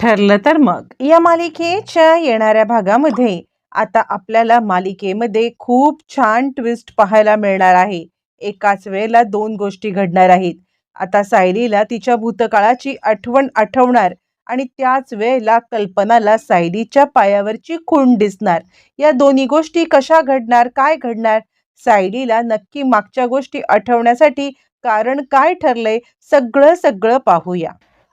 ठरलं तर मग. या मालिकेच्या येणाऱ्या भागामध्ये आता आपल्याला मालिकेमध्ये खूप छान ट्विस्ट पाहायला मिळणार आहे. एकाच वेळेला दोन गोष्टी घडणार आहेत. आता सायलीला तिच्या भूतकाळाची आठवण आठवणार आणि त्याच वेळेला कल्पनाला सायलीच्या पायावरची खूण दिसणार. या दोन्ही गोष्टी कशा घडणार काय घडणार सायलीला नक्की मागच्या गोष्टी आठवण्यासाठी कारण काय ठरलंय सगळं सगळं पाहूया.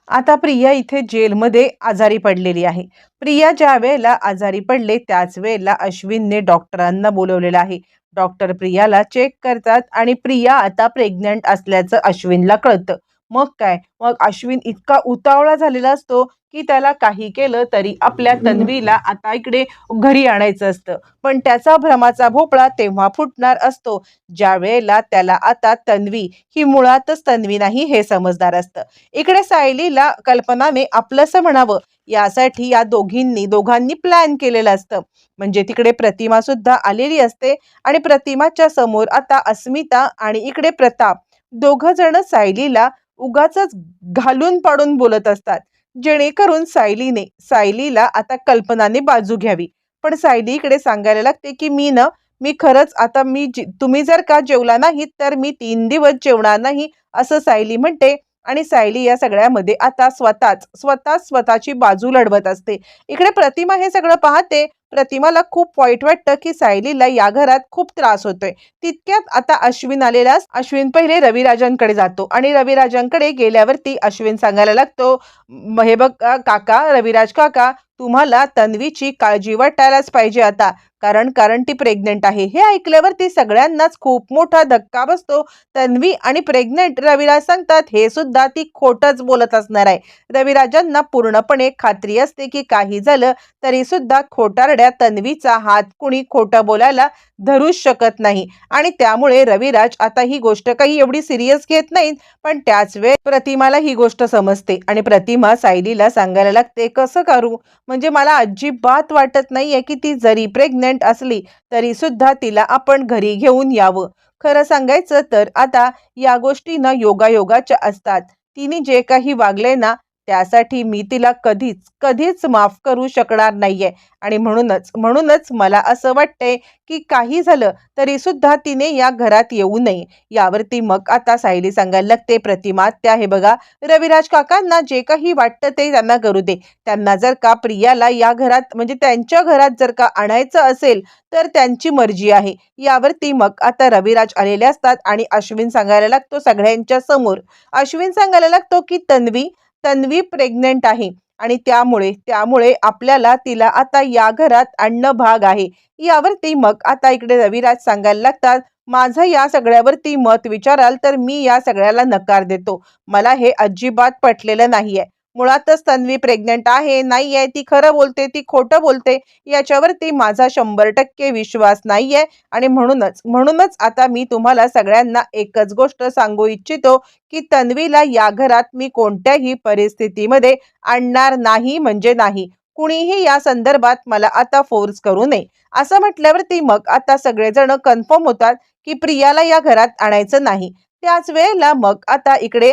आता प्रिया इथे जेलमध्ये आजारी पडलेली आहे. प्रिया ज्या वेळेला आजारी पडले त्याच वेळेला अश्विनने डॉक्टरांना बोलवलेलं आहे. डॉक्टर प्रियाला चेक करतात आणि प्रिया आता प्रेग्नंट असल्याचं अश्विनला कळतं. मग काय? मग अश्विन इतका उतावळा झालेला असतो की त्याला काही केलं तरी आपल्या तन्वीला आता इकडे घरी आणायचं असतं. पण त्याचा भ्रमाचा भोपळा तेव्हा फुटणार असतो. ज्या वेळेला त्याला आता तन्वी ही मुळातच तन्वी नाही हे समजदार असतं. इकडे सायलीला कल्पनाने आपलंसं म्हणावं यासाठी या दोघींनी दोघांनी प्लॅन केलेलं असतं. म्हणजे तिकडे प्रतिमा सुद्धा आलेली असते आणि प्रतिमाच्या समोर आता अस्मिता आणि इकडे प्रताप. दोघ जण सायलीला उगाच घालून पाडून बोलत असतात. जेणेकरून सायलीने सायलीला आता कल्पनाने बाजू घ्यावी. पण सायली इकडे सांगायला लागते की मी ना मी खरंच आता मी जे- तुम्ही जर का जेवला नाहीत तर मी तीन दिवस जेवणार नाही असं सायली म्हणते. आणि सायली या सगळ्यामध्ये आता स्वतःच स्वतःच स्वतःची बाजू लढवत असते. इकडे प्रतिमा हे सगळं पाहते. प्रतिमाला खूप वाईट वाटतं की सायलीला या घरात खूप त्रास होतोय. तितक्यात आता अश्विन आलेला अश्विन पहिले रविराजांकडे जातो आणि रविराजांकडे गेल्यावरती अश्विन सांगायला लागतो हे बघ काका रविराज काका तुम्हाला तन्वीची काळजी वाटायलाच पाहिजे आता. कारण कारण ती प्रेग्नेंट आहे. हे ऐकल्यावरती सगळ्यांनाच खूप मोठा धक्का बसतो. तन्वी आणि प्रेग्नेंट रविराज सांगतात हे सुद्धा ती खोटच बोलत असणार आहे. रविराजांना पूर्णपणे खात्री असते की काही झालं तरी सुद्धा खोटारड्या तन्वीचा हात कुणी खोटं बोलायला धरूच शकत नाही. आणि त्यामुळे रविराज आता ही गोष्ट काही एवढी सिरियस घेत नाहीत पण त्याच वेळ प्रतिमाला ही गोष्ट समजते. आणि प्रतिमा सायलीला सांगायला लागते कसं करू? म्हणजे मला अजिबात वाटत नाहीये की ती जरी प्रेग्नेंट असली तरी सुद्धा तिला आपण घरी घेऊन यावं. खरं सांगायचं तर आता या गोष्टी ना योगायोगाच्या असतात. तिने जे काही वागले ना त्यासाठी मी तिला कधीच कधीच माफ करू शकणार नाहीये. आणि म्हणूनच म्हणूनच मला असं वाटतंय की काही झालं तरी सुद्धा तिने या घरात येऊ नये. यावरती मग आता सायली सांगायला लागते प्रतिमा त्या हे बघा रविराज काकांना जे काही वाटतं ते त्यांना करू दे. त्यांना जर का प्रियाला या घरात म्हणजे त्यांच्या घरात जर का आणायचं असेल तर त्यांची मर्जी आहे. यावरती मग आता रविराज आलेले असतात आणि अश्विन सांगायला लागतो सगळ्यांच्या समोर. अश्विन सांगायला लागतो की तन्वी तन्वी प्रेग्नेंट आहे. आणि त्यामुळे त्यामुळे आपल्याला तिला आता या घरात आणणं भाग आहे. यावरती मग आता इकडे रविराज सांगायला लागतात माझं या सगळ्यावरती मत विचाराल तर मी या सगळ्याला नकार देतो. मला हे अजिबात पटलेलं नाहीये. मुळातच तन्वी प्रेग्नंट आहे नाही आहे ती खरं बोलते ती खोटं बोलते याच्यावरती माझा शंभर टक्के विश्वास नाही आहे. आणि म्हणूनच म्हणूनच आता मी तुम्हाला सगळ्यांना एकच गोष्ट सांगू इच्छितो की तन्वीला या घरात मी कोणत्याही परिस्थितीमध्ये आणणार नाही म्हणजे नाही. कुणीही या संदर्भात मला आता फोर्स करू नये. असं म्हटल्यावरती मग आता सगळेजण कन्फर्म होतात की प्रियाला या घरात आणायचं नाही. त्याच वेळेला मग आता इकडे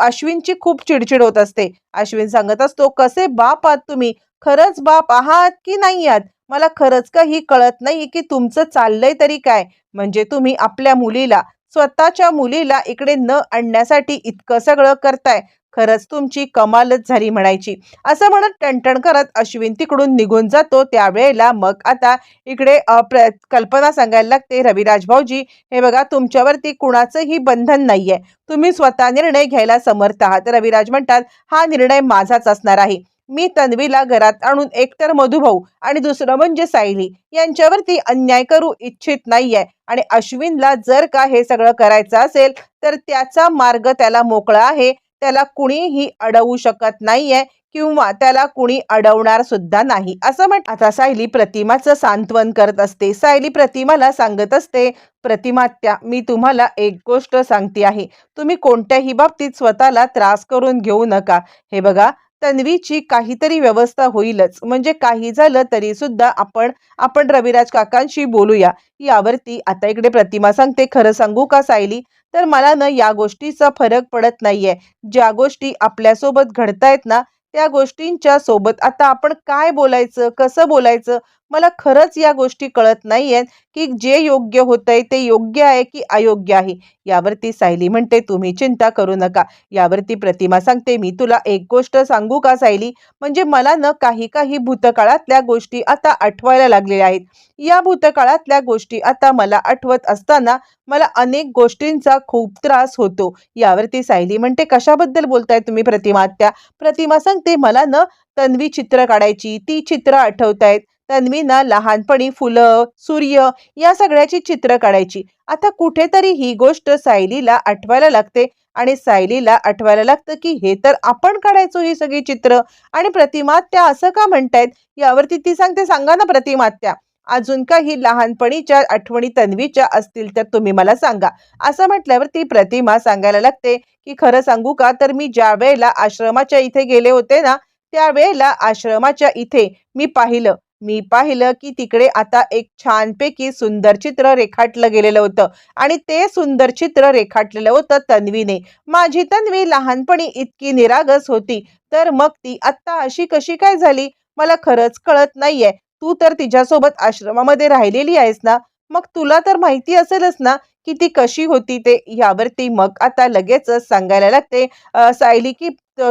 अश्विनची खूप चिडचिड होत असते. अश्विन सांगत असतो कसे बाप आहात तुम्ही? खरंच बाप आहात की नाही आहात? मला खरंच काही कळत नाही की तुमचं चाललंय तरी काय. म्हणजे तुम्ही आपल्या मुलीला स्वतःच्या मुलीला इकडे न आणण्यासाठी इतकं सगळं करताय. खरंच तुमची कमालच झाली म्हणायची. असं म्हणत टणटण करत अश्विन तिकडून निघून जातो. त्यावेळेला मग आता इकडे प्र कल्पना सांगायला लागते रविराज भाऊजी हे बघा तुमच्यावरती कुणाचंही बंधन नाहीये. तुम्ही स्वतः निर्णय घ्यायला समर्थ आहात. रविराज म्हणतात हा निर्णय माझाच असणार आहे. मी तन्वीला घरात आणून एकतर मधुभाऊ आणि दुसरं म्हणजे सायली यांच्यावरती अन्याय करू इच्छित नाहीये. आणि अश्विनला जर का हे सगळं करायचं असेल तर त्याचा मार्ग त्याला मोकळा आहे. त्याला कुणीही अडवू शकत नाहीये किंवा त्याला कुणी अडवणार सुद्धा नाही. असं म्हण आता सायली प्रतिमाचं सांत्वन करत असते. सायली प्रतिमाला सांगत असते प्रतिमात्या मी तुम्हाला एक गोष्ट सांगते आहे. तुम्ही कोणत्याही बाबतीत स्वतःला त्रास करून घेऊ नका. हे बघा तन्वीची काहीतरी व्यवस्था होईलच. म्हणजे काही झालं तरी सुद्धा आपण आपण रविराज काकांशी बोलूया. यावरती आता इकडे प्रतिमा सांगते. खरं सांगू का सायली? तर मला ना या गोष्टीचा फरक पडत नाहीये. ज्या गोष्टी आपल्यासोबत घडतायत ना त्या गोष्टींच्या सोबत आता आपण काय बोलायचं कसं बोलायचं? मला खरंच या गोष्टी कळत नाही आहेत की जे योग्य होतंय ते योग्य आहे की अयोग्य आहे. यावरती सायली म्हणते तुम्ही चिंता करू नका. यावरती प्रतिमा सांगते मी तुला एक गोष्ट सांगू का सायली? म्हणजे मला न काही काही भूतकाळातल्या गोष्टी आता आठवायला लागलेल्या आहेत. या भूतकाळातल्या गोष्टी आता मला आठवत असताना मला अनेक गोष्टींचा खूप त्रास होतो. यावरती सायली म्हणते कशाबद्दल बोलताय तुम्ही प्रतिमा त्या प्रतिमा सांगते मला न तन्वी चित्र काढायची. ती चित्र आठवतायत. तन्वीनं लहानपणी फुलं सूर्य या सगळ्याची चित्र काढायची. आता कुठेतरी ही गोष्ट सायलीला आठवायला लागते आणि सायलीला आठवायला लागतं की हे तर आपण काढायचो ही सगळी चित्र आणि प्रतिमात्या असं का म्हणतायत? यावरती ती सांगते सांगा ना प्रतिमात्या अजून काही लहानपणीच्या आठवणी तन्वीच्या असतील तर तुम्ही मला सांगा. असं म्हटल्यावर ती प्रतिमा सांगायला लागते की खरं सांगू का? तर मी ज्या वेळेला आश्रमाच्या इथे गेले होते ना त्यावेळेला आश्रमाच्या इथे मी पाहिलं मी पाहिलं की तिकडे आता एक छानपैकी सुंदर चित्र रेखाटलं गेलेलं होतं. आणि ते सुंदर चित्र रेखाटलेलं होतं तन्वीने. माझी तन्वी लहानपणी इतकी निरागस होती. तर मग ती आत्ता अशी कशी काय झाली? मला खरंच कळत नाहीये. तू तर तिच्यासोबत आश्रमामध्ये राहिलेली आहेस ना? मग तुला तर माहिती असेलच ना की ती कशी होती ते? यावरती मग आता लगेचच सांगायला लागते. सायली की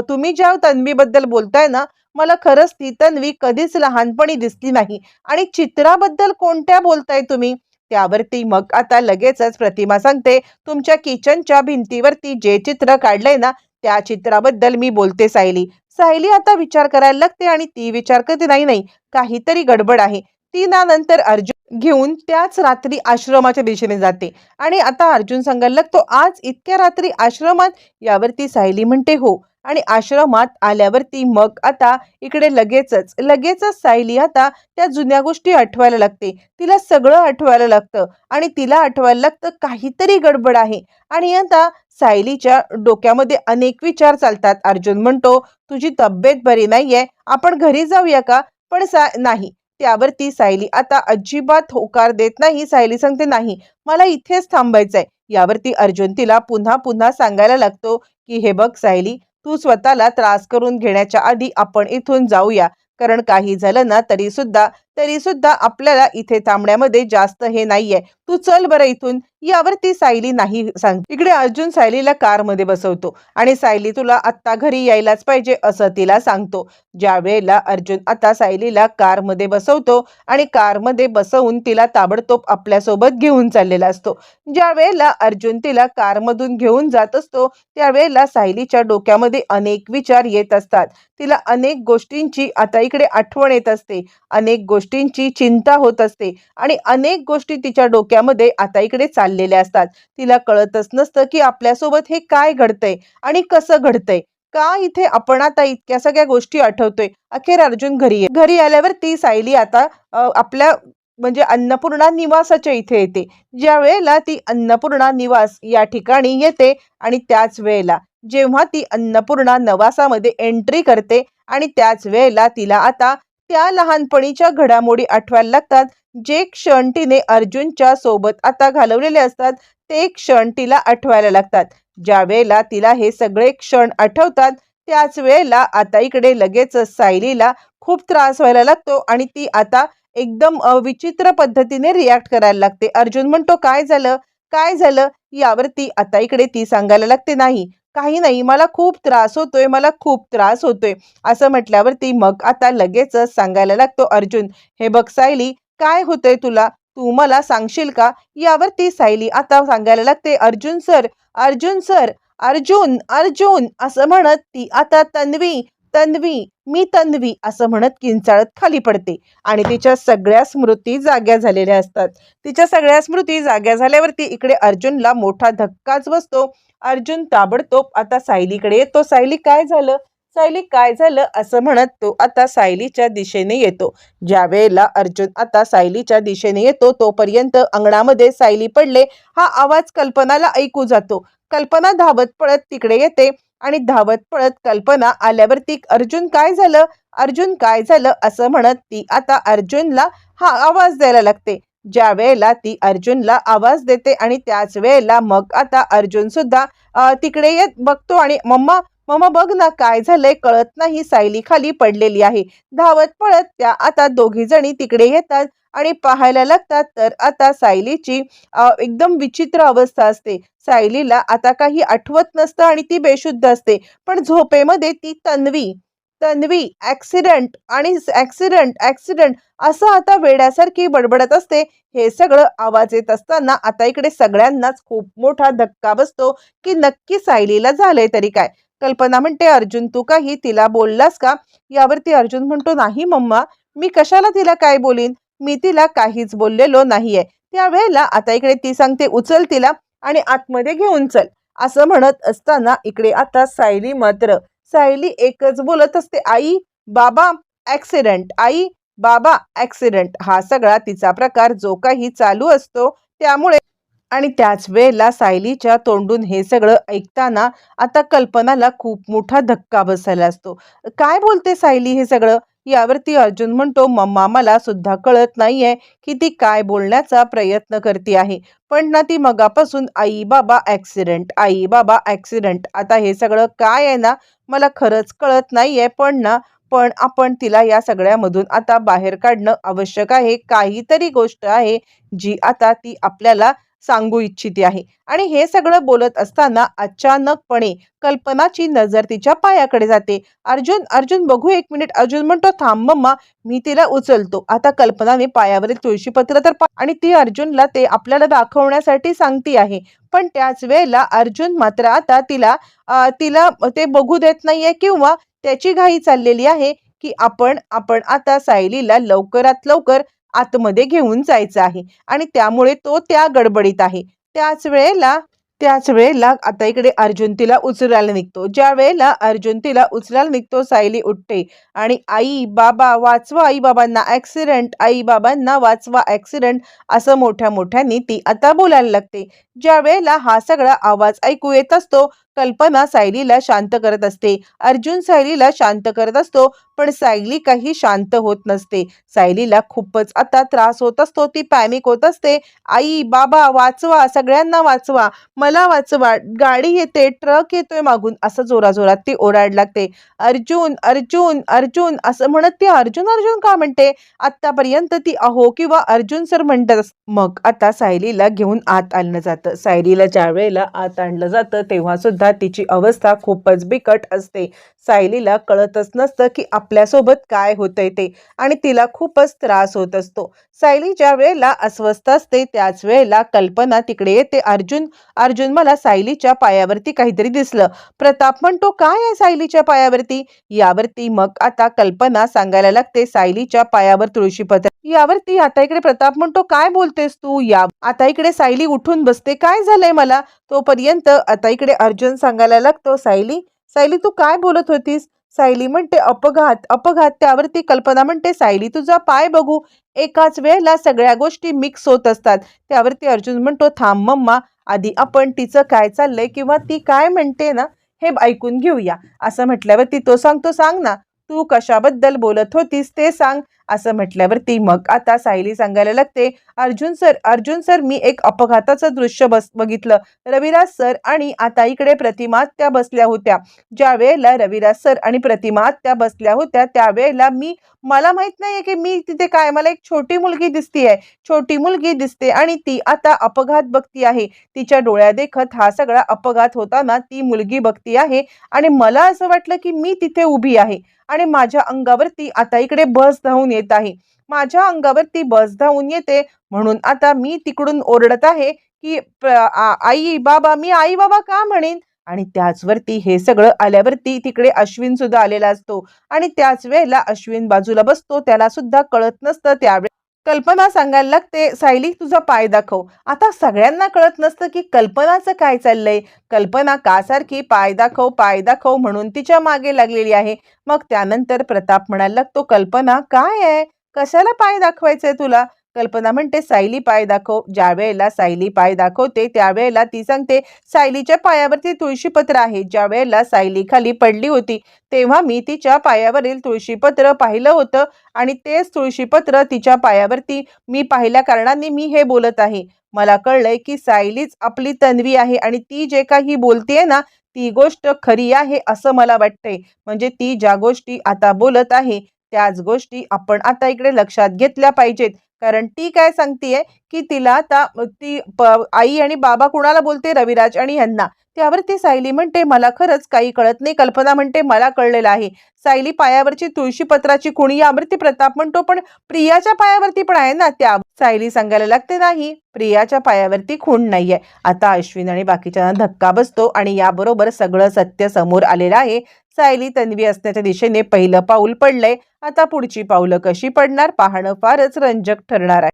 तुम्ही ज्या तन्वीबद्दल बोलताय ना मला खरंच ती तन्वी कधीच लहानपणी दिसली नाही. आणि चित्राबद्दल कोणत्या बोलताय तुम्ही? त्यावरती मग आता लगेचच प्रतिमा सांगते. तुमच्या किचनच्या भिंतीवरती जे चित्र काढलंय ना त्या चित्राबद्दल मी बोलते सायली. सायली आता विचार करायला लागते आणि ती विचार करते नाही नाही काहीतरी गडबड आहे. ती ना नंतर अर्जुन घेऊन त्याच रात्री आश्रमाच्या दिशेने जाते. आणि आता अर्जुन सांगायला लागतो आज इतक्या रात्री आश्रमात? यावरती सायली म्हणते हो. आणि आश्रमात आल्यावरती मग आता इकडे लगेचच लगेचच सायली आता त्या जुन्या गोष्टी आठवायला लागते. तिला सगळं आठवायला लागतं आणि तिला आठवायला लागतं काहीतरी गडबड आहे. आणि आता सायलीच्या डोक्यामध्ये अनेक विचार चालतात. अर्जुन म्हणतो तुझी तब्येत बरी नाहीये. आपण घरी जाऊया का? पण सा नाही. त्यावरती सायली आता अजिबात होकार देत नाही. सायली सांगते नाही मला इथेच थांबायचंय. यावरती अर्जुन तिला पुन्हा पुन्हा सांगायला लागतो की हे बघ सायली तू स्वतःला त्रास करून घेण्याच्या आधी आपण इथून जाऊया. कारण काही झालं ना तरी सुद्धा तरी सुद्धा आपल्याला इथे थांबण्यामध्ये जास्त हे नाहीये. तू चल बरं इथून. यावर ती सायली नाही सांग. इकडे अर्जुन सायलीला कारमध्ये बसवतो आणि सायली तुला आत्ता घरी यायलाच पाहिजे असं तिला सांगतो. ज्या वेळेला अर्जुन आता सायलीला कारमध्ये बसवतो आणि कारमध्ये बसवून तिला ताबडतोब आपल्यासोबत घेऊन चाललेला असतो. ज्या वेळेला अर्जुन तिला कारमधून घेऊन जात असतो त्यावेळेला सायलीच्या डोक्यामध्ये अनेक विचार येत असतात. तिला अनेक गोष्टींची आता इकडे आठवण येत असते. अनेक गोष्टी गोष्टींची चिंता होत असते आणि अनेक गोष्टी तिच्या डोक्यामध्ये आता इकडे चाललेल्या असतात. तिला कळतच नसतं की आपल्यासोबत हे काय घडतंय आणि कसं घडतंय. का इथे आपण आता इतक्या सगळ्या गोष्टी आठवतोय? अखेर अर्जुन घरी घरी आल्यावर ती सायली आता आपल्या म्हणजे अन्नपूर्णा निवासाच्या इथे येते. ज्या वेळेला ती अन्नपूर्णा निवास या ठिकाणी येते आणि त्याच वेळेला जेव्हा ती अन्नपूर्णा नवासामध्ये एंट्री करते आणि त्याच वेळेला तिला आता त्या लहानपणीच्या घडामोडी आठवायला लागतात. जे क्षण तिने अर्जुनच्या सोबत आता घालवलेले असतात ते क्षण तिला आठवायला लागतात. ज्या वेळेला तिला हे सगळे क्षण आठवतात त्याच वेळेला आता इकडे लगेच सायलीला खूप त्रास व्हायला लागतो आणि ती आता एकदम विचित्र पद्धतीने रिॲक्ट करायला लागते. अर्जुन म्हणतो काय झालं? काय झालं? यावरती आता इकडे ती सांगायला लागते नाही. काही नाही मला खूप त्रास होतोय मला खूप त्रास होतोय. असं म्हटल्यावरती मग आता लगेचच सांगायला लागतो अर्जुन हे बघ सायली काय होतंय तुला? तू मला सांगशील का? यावरती सायली आता सांगायला लागते अर्जुन सर अर्जुन सर अर्जुन अर्जुन असं म्हणत ती आता तन्वी तन्वी मी तन्वी असं म्हणत किंचाळत खाली पडते. आणि तिच्या सगळ्या स्मृती जाग्या झालेल्या असतात. तिच्या सगळ्या स्मृती जाग्या झाल्यावरती इकडे अर्जुनला मोठा धक्काच बसतो. अर्जुन ताबडतोब आता सायलीकडे येतो. सायली काय झालं? सायली काय झालं? असं म्हणत तो आता सायलीच्या दिशेने येतो. ज्या वेळेला अर्जुन आता सायलीच्या दिशेने येतो तोपर्यंत अंगणामध्ये सायली पडले. हा आवाज कल्पनाला ऐकू जातो. कल्पना धावत पळत तिकडे येते. आणि धावत पळत कल्पना आल्यावरती अर्जुन काय झालं? अर्जुन काय झालं? असं म्हणत ती आता अर्जुनला हा आवाज द्यायला लागते. ज्या वेळेला ती अर्जुनला आवाज देते आणि त्याच वेळेला मग आता अर्जुन सुद्धा तिकडे येत बघतो आणि मम्मा मम्मा बघ ना काय झालंय कळत नाही. सायली खाली पडलेली आहे. धावत पळत त्या आता दोघी जणी तिकडे येतात आणि पाहायला लागतात. तर आता सायलीची एकदम विचित्र अवस्था असते. सायलीला आता काही आठवत नसतं आणि ती बेशुद्ध असते. पण झोपेमध्ये ती तन्वी तन्वी ऍक्सिडेंट आणि ऍक्सिडेंट ऍक्सिडेंट असं आता वेड्यासारखी बडबडत असते. हे सगळं आवाज येत असताना आता इकडे सगळ्यांनाच खूप मोठा धक्का बसतो की नक्की सायलीला झालंय तरी काय. कल्पना म्हणते अर्जुन तू काही तिला बोललास का? यावरती अर्जुन म्हणतो नाही मम्मा मी कशाला तिला काय बोलीन? मी तिला काहीच बोललेलो नाहीये. त्यावेळेला आता इकडे ती सांगते उचल तिला आणि आतमध्ये घेऊन चल. असं म्हणत असताना इकडे आता सायली मात्र सायली एकच बोलत असते आई बाबा ऍक्सिडेंट आई बाबा ऍक्सिडेंट हा सगळा तिचा प्रकार जो काही चालू असतो त्यामुळे आणि त्याच वेळेला सायलीच्या तोंडून हे सगळं ऐकताना आता कल्पनाला खूप मोठा धक्का बसायला असतो. काय बोलते सायली हे सगळं? यावरती अर्जुन म्हणतो मम्मा मला सुद्धा कळत नाहीये की ती काय बोलण्याचा प्रयत्न करते आहे. पण ना ती मगापासून आई बाबा ऍक्सिडेंट आई बाबा ऍक्सिडेंट आता हे सगळं काय आहे ना? मला खरंच कळत नाहीये. पण ना पण आपण तिला या सगळ्यामधून आता बाहेर काढणं आवश्यक आहे. काहीतरी गोष्ट आहे जी आता ती आपल्याला सांगू इच्छिते आहे. आणि हे सगळं बोलत असताना अचानकपणे कल्पनाची नजर तिच्या पायाकडे जाते. अर्जुन अर्जुन बघू एक मिनिट. अर्जुन म्हणतो थांब मम्मा मी तिला उचलतो. आता कल्पनाने पायावरील तुळशीपत्र तर पा- आणि ती अर्जुनला ते आपल्याला दाखवण्यासाठी सांगती आहे. पण त्याच वेळेला अर्जुन मात्र आता तिला तिला ते बघू देत नाहीये किंवा त्याची घाई चाललेली आहे की आपण आपण आता सायलीला लवकरात लवकर आतमध्ये घेऊन जायचं आहे. आणि त्यामुळे तो त्या गडबडीत आहे. त्याच वेळेला त्याच वेळेला आता इकडे अर्जुन तिला उचलायला निघतो. ज्या वेळेला अर्जुन तिला उचलायला निघतो सायली उठते. आणि आई बाबा वाचवा. आई बाबांना ऍक्सिडेंट आई बाबांना वाचवा ऍक्सिडेंट असं मोठ्या मोठ्याने ती आता बोलायला लागते. ज्या वेळेला हा सगळा आवाज ऐकू येत असतो कल्पना सायलीला शांत करत असते. अर्जुन सायलीला शांत करत असतो पण सायली काही शांत होत नसते. सायलीला खूपच आता त्रास होत असतो ती पॅनिक होत असते. आई बाबा वाचवा सगळ्यांना वाचवा मला वाचवा गाडी येते ट्रक येतोय मागून असं जोराजोरात ती ओरड लागते. अर्जुन अर्जुन अर्जुन असं म्हणत ती अर्जुन अर्जुन का म्हणते? आतापर्यंत ती अहो किंवा अर्जुन सर म्हणतात. मग आता सायलीला घेऊन आत आणलं जातं. सायलीला ज्या वेळेला आत आणलं जातं तेव्हा सुद्धा तिची अवस्था खूपच बिकट असते. सायलीला कळतच नसतं की आपल्यासोबत काय होतंय ते आणि तिला खूपच त्रास होत असतो. सायली ज्या वेळेला अस्वस्थ असते त्याच वेळेला कल्पना तिकडे येते. अर्जुन अर्जुन मला सायलीच्या पायावरती काहीतरी दिसलं. प्रताप म्हणतो काय आहे सायलीच्या पायावरती? यावरती मग आता कल्पना सांगायला लागते. सायलीच्या पायावर तुळशीपत्र यावरती? आता इकडे प्रताप म्हणतो काय बोलतेस तू? या आता इकडे सायली उठून बसते. काय झालंय मला? तोपर्यंत आता इकडे अर्जुन सांगायला लागतो सायली सायली तू काय बोलत होतीस? सायली म्हणते अपघात अपघात. त्यावरती कल्पना म्हणते सायली तुझा पाय बघू. एकाच वेळेला सगळ्या गोष्टी मिक्स होत असतात. त्यावरती अर्जुन म्हणतो थांब मम्मा आधी आपण तिचं काय चाललंय किंवा ती काय म्हणते ना हे ऐकून घेऊया. असं म्हटल्यावरती तो सांगतो सांग ना तू कशाबद्दल बोलत होतीस ते सांग. असं म्हटल्यावरती मग आता सायली सांगायला लागते अर्जुन सर अर्जुन सर मी एक अपघाताचं दृश्य बस बघितलं. रविराज सर आणि आता इकडे प्रतिमा त्या बसल्या होत्या. ज्या वेळेला रविराज सर आणि प्रतिमा त्या बसल्या होत्या त्यावेळेला मी मला माहीत नाहीये की मी तिथे काय मला एक छोटी मुलगी दिसतीये. छोटी मुलगी दिसते आणि ती आता अपघात बघती आहे. तिच्या डोळ्या देखत हा सगळा अपघात होताना ती मुलगी बघती आहे आणि मला असं वाटलं की मी तिथे उभी आहे. आणि माझ्या अंगावरती आता इकडे बस धावून येत आहे. माझ्या अंगावरती बस धावून येते म्हणून आता मी तिकडून ओरडत आहे की आई बाबा मी आई बाबा का म्हणेन? आणि त्याचवरती हे सगळं आल्यावरती तिकडे अश्विन सुद्धा आलेला असतो. आणि त्याच वेळेला अश्विन बाजूला बसतो त्याला सुद्धा कळत नसतं त्यावेळी कल्पना सांगायला लागते सायली तुझा पाय दाखव. आता सगळ्यांना कळत नसतं की कल्पनाचं काय चाललंय. कल्पना का सारखी पाय दाखव पाय दाखव म्हणून तिच्यामागे लागलेली आहे. मग त्यानंतर प्रताप म्हणायला लागतो कल्पना काय आहे? कशाला पाय दाखवायचंय तुला? कल्पना म्हणते सायली पाय दाखव. ज्या वेळेला सायली पाय दाखवते त्यावेळेला ती सांगते सायलीच्या पायावरती तुळशीपत्र आहे. ज्या वेळेला सायली खाली पडली होती तेव्हा मी तिच्या पायावरील तुळशीपत्र पाहिलं होतं आणि तेच तुळशीपत्र तिच्या पायावरती मी पाहिल्या कारणाने मी हे बोलत आहे. मला कळलंय की सायलीच आपली तन्वी आहे आणि ती जे काही बोलतेय ना ती गोष्ट खरी आहे असं मला वाटतंय. म्हणजे ती ज्या गोष्टी आता बोलत आहे त्याच गोष्टी आपण आता इकडे लक्षात घेतल्या पाहिजेत. कारण ती काय सांगतीये की तिला आता ती प- आई आणि बाबा कुणाला बोलते? रविराज आणि यांना त्यावरती सायली म्हणते मला खरंच काही कळत नाही. कल्पना म्हणते मला कळलेलं आहे. सायली पायावरची तुळशी पत्राची कुणी यावरती प्रताप म्हणतो पण प्रियाच्या पायावरती पण आहे ना त्या. सायली सांगायला लागते नाही प्रियाच्या पायावरती खूण नाहीये. आता अश्विन आणि बाकीच्यांना धक्का बसतो आणि याबरोबर सगळं सत्य समोर आलेलं आहे. सायली तन्वी असण्याच्या दिशेने पहिलं पाऊल पडलंय. आता पुढची पावलं कशी पडणार? पाहणं फारच रंजक ठरणार आहे.